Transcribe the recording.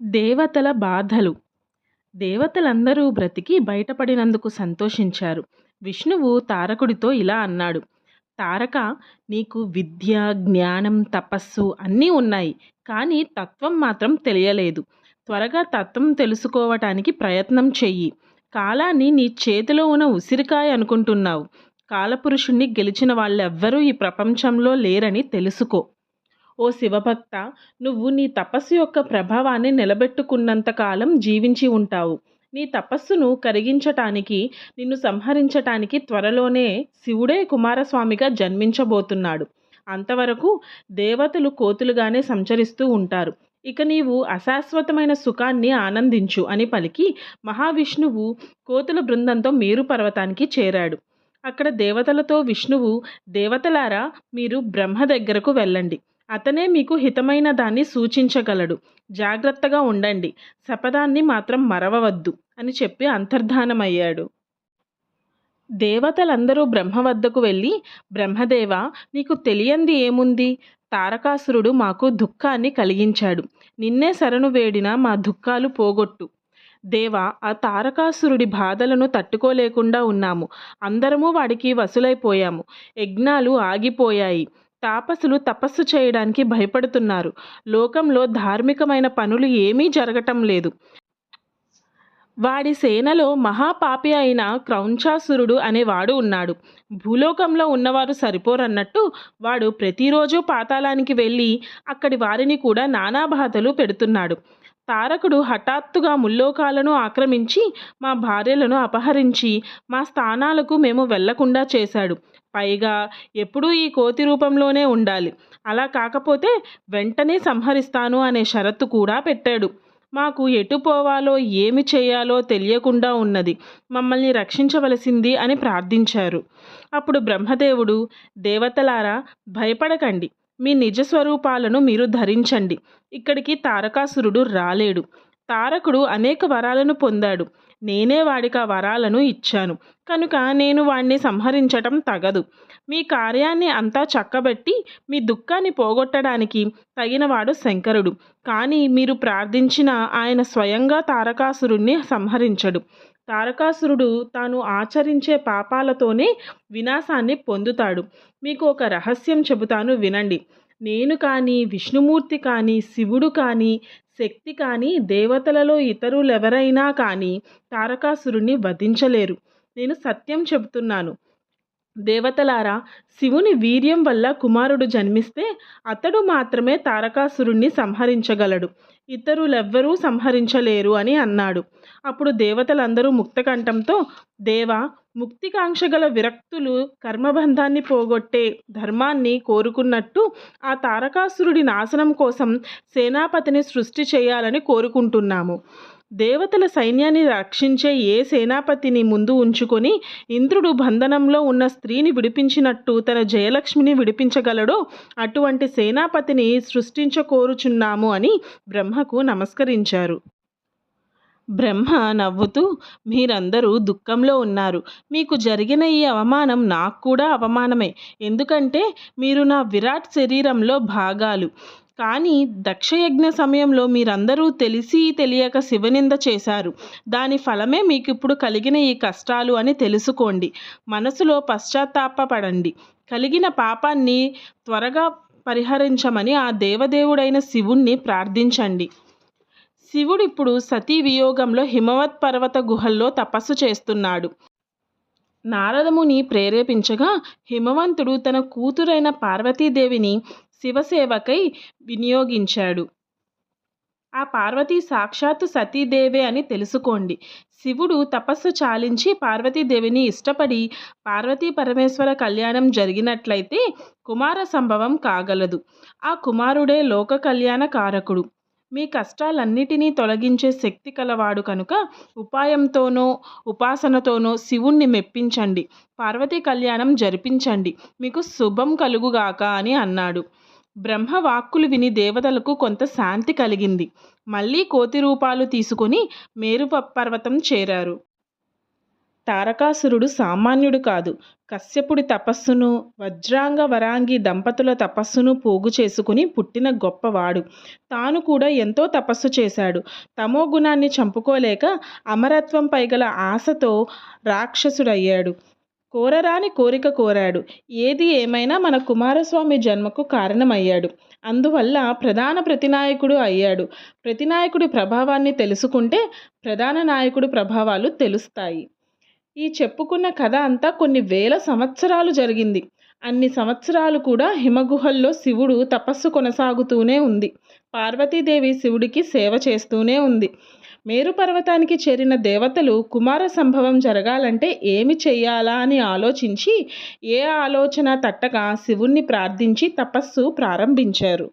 దేవతల బాధలు. దేవతలందరూ బ్రతికి బయటపడినందుకు సంతోషించారు. విష్ణువు తారకుడితో ఇలా అన్నాడు. తారక నీకు విద్య జ్ఞానం తపస్సు అన్నీ ఉన్నాయి కానీ తత్వం మాత్రం తెలియలేదు. త్వరగా తత్వం తెలుసుకోవటానికి ప్రయత్నం చెయ్యి. కాలాన్ని నీ చేతిలో ఉన్న ఉసిరికాయ అనుకుంటున్నావు. కాలపురుషుణ్ణి గెలిచిన వాళ్ళెవ్వరూ ఈ ప్రపంచంలో లేరని తెలుసుకో. ఓ శివభక్త నువ్వు నీ తపస్సు యొక్క ప్రభావాన్ని నిలబెట్టుకున్నంత కాలం జీవించి ఉంటావు. నీ తపస్సును కరిగించటానికి నిన్ను సంహరించటానికి త్వరలోనే శివుడే కుమారస్వామిగా జన్మించబోతున్నాడు. అంతవరకు దేవతలు కోతులుగానే సంచరిస్తూ ఉంటారు. ఇక నీవు అశాశ్వతమైన సుఖాన్ని ఆనందించు అని పలికి మహావిష్ణువు కోతుల బృందంతో మేరు పర్వతానికి చేరాడు. అక్కడ దేవతలతో విష్ణువు దేవతలారా మీరు బ్రహ్మ దగ్గరకు వెళ్ళండి. అతనే మీకు హితమైన దాన్ని సూచించగలడు. జాగ్రత్తగా ఉండండి. శపథాన్ని మాత్రం మరవవద్దు అని చెప్పి అంతర్ధానమయ్యాడు. దేవతలందరూ బ్రహ్మ వద్దకు వెళ్ళి బ్రహ్మదేవ నీకు తెలియంది ఏముంది? తారకాసురుడు మాకు దుఃఖాన్ని కలిగించాడు. నిన్నే శరణు వేడిన మా దుఃఖాలు పోగొట్టు. దేవా ఆ తారకాసురుడి బాధలను తట్టుకోలేకుండా ఉన్నాము. అందరము వాడికి వసులైపోయాము యజ్ఞాలు ఆగిపోయాయి. తాపసులు తపస్సు చేయడానికి భయపడుతున్నారు. లోకంలో ధార్మికమైన పనులు ఏమీ జరగటం లేదు. వాడి సేనలో మహాపాపి అయిన క్రౌంచాసురుడు అనేవాడు ఉన్నాడు. భూలోకంలో ఉన్నవారు సరిపోరన్నట్టు వాడు ప్రతిరోజు పాతాళానికి వెళ్ళి అక్కడి వారిని కూడా నానా బాధలు పెడుతున్నాడు. తారకుడు హఠాత్తుగా ముల్లోకాలను ఆక్రమించి మా భార్యలను అపహరించి మా స్థానాలకు మేము వెళ్ళకుండా చేశాడు. పైగా ఎప్పుడూ ఈ కోతి రూపంలోనే ఉండాలి. అలా కాకపోతే వెంటనే సంహరిస్తాను అనే షరతు కూడా పెట్టాడు. మాకు ఎటు పోవాలో ఏమి చేయాలో తెలియకుండా ఉన్నది. మమ్మల్ని రక్షించవలసింది అని ప్రార్థించారు. అప్పుడు బ్రహ్మదేవుడు దేవతలారా భయపడకండి. మీ నిజ స్వరూపాలను మీరు ధరించండి. ఇక్కడికి తారకాసురుడు రాలేడు. తారకుడు అనేక వరాలను పొందాడు. నేనే వాడికి ఆ వరాలను ఇచ్చాను. కనుక నేను వాణ్ణి సంహరించటం తగదు. మీ కార్యాన్ని అంతా చక్కబెట్టి మీ దుఃఖాన్ని పోగొట్టడానికి తగినవాడు శంకరుడు. కానీ మీరు ప్రార్థించిన ఆయన స్వయంగా తారకాసురుణ్ణి సంహరించడు. తారకాసురుడు తాను ఆచరించే పాపాలతోనే వినాశాన్ని పొందుతాడు. మీకు ఒక రహస్యం చెబుతాను వినండి. నేను కానీ విష్ణుమూర్తి కానీ శివుడు కానీ శక్తి కానీ దేవతలలో ఇతరులెవరైనా కానీ తారకాసురుణ్ణి వధించలేరు. నేను సత్యం చెబుతున్నాను. దేవతలారా శివుని వీర్యం వల్ల కుమారుడు జన్మిస్తే అతడు మాత్రమే తారకాసురుణ్ణి సంహరించగలడు. ఇతరులెవ్వరూ సంహరించలేరు అని అన్నాడు. అప్పుడు దేవతలందరూ ముక్తకంఠంతో దేవ ముక్తికాంక్ష గల విరక్తులు కర్మబంధాన్ని పోగొట్టే ధర్మాన్ని కోరుకున్నట్టు ఆ తారకాసురుడి నాశనం కోసం సేనాపతిని సృష్టి చేయాలని కోరుకుంటున్నాము. దేవతల సైన్యాన్ని రక్షించే ఏ సేనాపతిని ముందు ఉంచుకొని ఇంద్రుడు బంధనంలో ఉన్న స్త్రీని విడిపించినట్టు తన జయలక్ష్మిని విడిపించగలడో అటువంటి సేనాపతిని సృష్టించకోరుచున్నాము అని బ్రహ్మకు నమస్కరించారు. బ్రహ్మ నవ్వుతూ మీరందరూ దుఃఖంలో ఉన్నారు. మీకు జరిగిన ఈ అవమానం నాకు కూడా అవమానమే. ఎందుకంటే మీరు నా విరాట్ శరీరంలో భాగాలు. కానీ దక్షయజ్ఞ సమయంలో మీరందరూ తెలిసి తెలియక శివనింద చేశారు. దాని ఫలమే మీకు ఇప్పుడు కలిగిన ఈ కష్టాలు అని తెలుసుకోండి. మనసులో పశ్చాత్తాపడండి కలిగిన పాపాన్ని త్వరగా పరిహరించమని ఆ దేవదేవుడైన శివుణ్ణి ప్రార్థించండి. శివుడు ఇప్పుడు సతీ వియోగంలో హిమవత్ పర్వత గుహల్లో తపస్సు చేస్తున్నాడు. నారదముని ప్రేరేపించగా హిమవంతుడు తన కూతురైన పార్వతీదేవిని శివసేవకై వినియోగించాడు. ఆ పార్వతి సాక్షాత్తు సతీదేవే అని తెలుసుకోండి. శివుడు తపస్సు చాలించి పార్వతీదేవిని ఇష్టపడి పార్వతీ పరమేశ్వర కళ్యాణం జరిగినట్లయితే కుమార సంభవం కాగలదు. ఆ కుమారుడే లోక కళ్యాణ కారకుడు. మీ కష్టాలన్నిటినీ తొలగించే శక్తి కలవాడు కనుక ఉపాయంతోనో ఉపాసనతోనో శివుణ్ణి మెప్పించండి. పార్వతీ కళ్యాణం జరిపించండి. మీకు శుభం కలుగుగాక అని అన్నాడు. బ్రహ్మ వాక్కులు విని దేవతలకు కొంత శాంతి కలిగింది. మళ్ళీ కోతి రూపాలు తీసుకుని మేరు పర్వతం చేరారు. తారకాసురుడు సామాన్యుడు కాదు. కశ్యపుడి తపస్సును వజ్రాంగ వరాంగి దంపతుల తపస్సును పోగు చేసుకుని పుట్టిన గొప్పవాడు. తాను కూడా ఎంతో తపస్సు చేశాడు. తమో గుణాన్ని చంపుకోలేక అమరత్వంపై గల ఆశతో రాక్షసుడయ్యాడు. కోరరాని కోరిక కోరాడు. ఏది ఏమైనా మన కుమారస్వామి జన్మకు కారణమయ్యాడు. అందువల్ల ప్రధాన ప్రతినాయకుడు అయ్యాడు. ప్రతినాయకుడి ప్రభావాన్ని తెలుసుకుంటే ప్రధాన నాయకుడి ప్రభావాలు తెలుస్తాయి. ఈ చెప్పుకున్న కథ అంతా కొన్ని వేల సంవత్సరాలు జరిగింది. అన్ని సంవత్సరాలు కూడా హిమగుహల్లో శివుడు తపస్సు కొనసాగుతూనే ఉంది. పార్వతీదేవి శివుడికి సేవ చేస్తూనే ఉంది. మేరు పర్వతానికి చేరిన దేవతలు కుమార సంభవం జరగాలంటే ఏమి చెయ్యాలా అని ఆలోచించి ఏ ఆలోచన తట్టక శివుణ్ణి ప్రార్థించి తపస్సు ప్రారంభించారు.